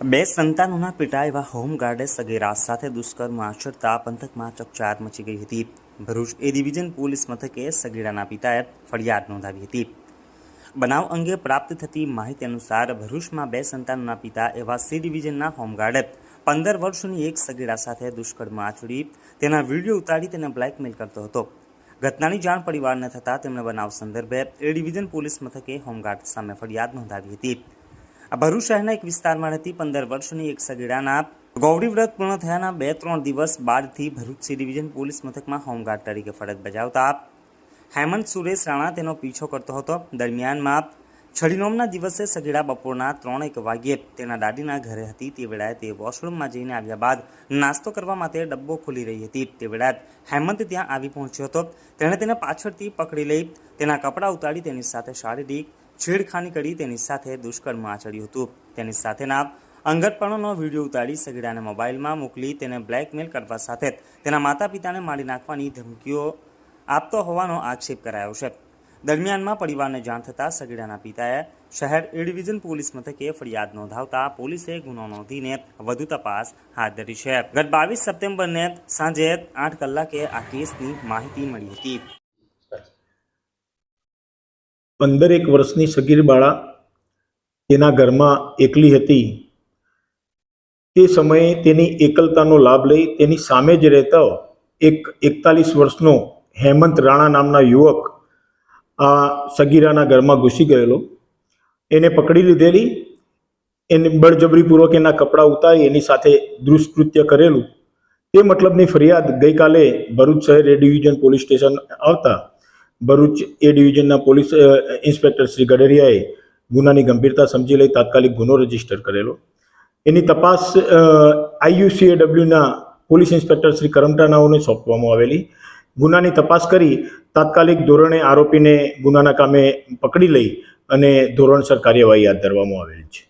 બે સંતાનોના પિતા એવા હોમગાર્ડે સગીરા સાથે દુષ્કર્મ આચરતા પંથકમાં ચકચાર મચી ગઈ હતી. ભરૂચ એ ડિવિઝન પોલીસ મથકે સગીરાના પિતાએ ફરિયાદ નોંધાવી હતી. બનાવ અંગે પ્રાપ્ત થતી માહિતી અનુસાર ભરૂચમાં બે સંતાનોના પિતા એવા સી ડિવિઝનના હોમગાર્ડે પંદર વર્ષની એક સગીરા સાથે દુષ્કર્મ આચરી તેના વીડિયો ઉતારી તેને બ્લેકમેલ કરતો હતો. ઘટનાની જાણ પરિવારને થતાં તેમણે બનાવ સંદર્ભે એ ડિવિઝન પોલીસ મથકે હોમગાર્ડ સામે ફરિયાદ નોંધાવી હતી. આ ભરૂચ શહેરના એક વિસ્તારમાં રહેતી પંદર વર્ષની એક સગીડાના ગૌરી વ્રત પૂર્ણ થયાના બે ત્રણ દિવસ બાદથી ભરૂચ સી ડિવિઝન પોલીસ મથકમાં હોમગાર્ડ તરીકે ફરજ બજાવતા હેમંત સુરેશ રાણા તેનો પીછો કરતો હતો. દરમિયાનમાં છડીનોમના દિવસે સગીડા બપોરના ત્રણ એક વાગ્યે તેના દાદીના ઘરે હતી. તે વેળાએ તે વોશરૂમમાં જઈને આવ્યા બાદ નાસ્તો કરવા માટે ડબ્બો ખોલી રહી હતી. તે વેળાએ હેમંત ત્યાં આવી પહોંચ્યો હતો. તેણે તેને પાછળથી પકડી લઈ તેના કપડાં ઉતારી તેની સાથે શારીરિક છેડખાની કરી તેની સાથે દુષ્કર્મ આચર્યું હતું. તેની સાથેના અંગતપણોનો વીડિયો ઉતારી સગીરાને મોબાઈલમાં મોકલી તેને બ્લેકમેલ કરવા સાથે તેના માતા પિતાને મારી નાખવાની ધમકીઓ આપતો હોવાનો આક્ષેપ કરાયો છે. દરમિયાનમાં પરિવારને જાણ થતાં સગીરાના પિતાએ શહેર એ ડિવિઝન પોલીસ મથકે ફરિયાદ નોંધાવતા પોલીસે ગુનો નોંધીને વધુ તપાસ હાથ ધરી છે. ગત બાવીસ સપ્ટેમ્બરને સાંજે આઠ કલાકે આ કેસની માહિતી મળી હતી. પંદરેક વર્ષની સગીર બાળા તેના ઘરમાં એકલી હતી. તે સમયે તેની એકલતાનો લાભ લઈ તેની સામે જ રહેતો એક એકતાલીસ વર્ષનો હેમંત રાણા નામના યુવક આ સગીરાના ઘરમાં ઘૂસી ગયેલો. એને પકડી લીધેલી, એને બળજબરીપૂર્વક એના કપડાં ઉતારી એની સાથે દુષ્કૃત્ય કરેલું. તે મતલબની ફરિયાદ ગઈકાલે ભરૂચ શહેર રેડ ડિવિઝન પોલીસ સ્ટેશન આવતા ભરૂચ એ ડિવિઝનના પોલીસ ઇન્સ્પેક્ટર શ્રી ગડરિયાએ ગુનાની ગંભીરતા સમજી લઈ તાત્કાલિક ગુનો રજિસ્ટર કરેલો. એની તપાસ આઈયુસીએડબ્લ્યુના પોલીસ ઇન્સ્પેક્ટર શ્રી કરમટાનાઓને સોંપવામાં આવેલી. ગુનાની તપાસ કરી તાત્કાલિક ધોરણે આરોપીને ગુનાના કામે પકડી લઈ અને ધોરણસર કાર્યવાહી હાથ ધરવામાં આવેલી છે.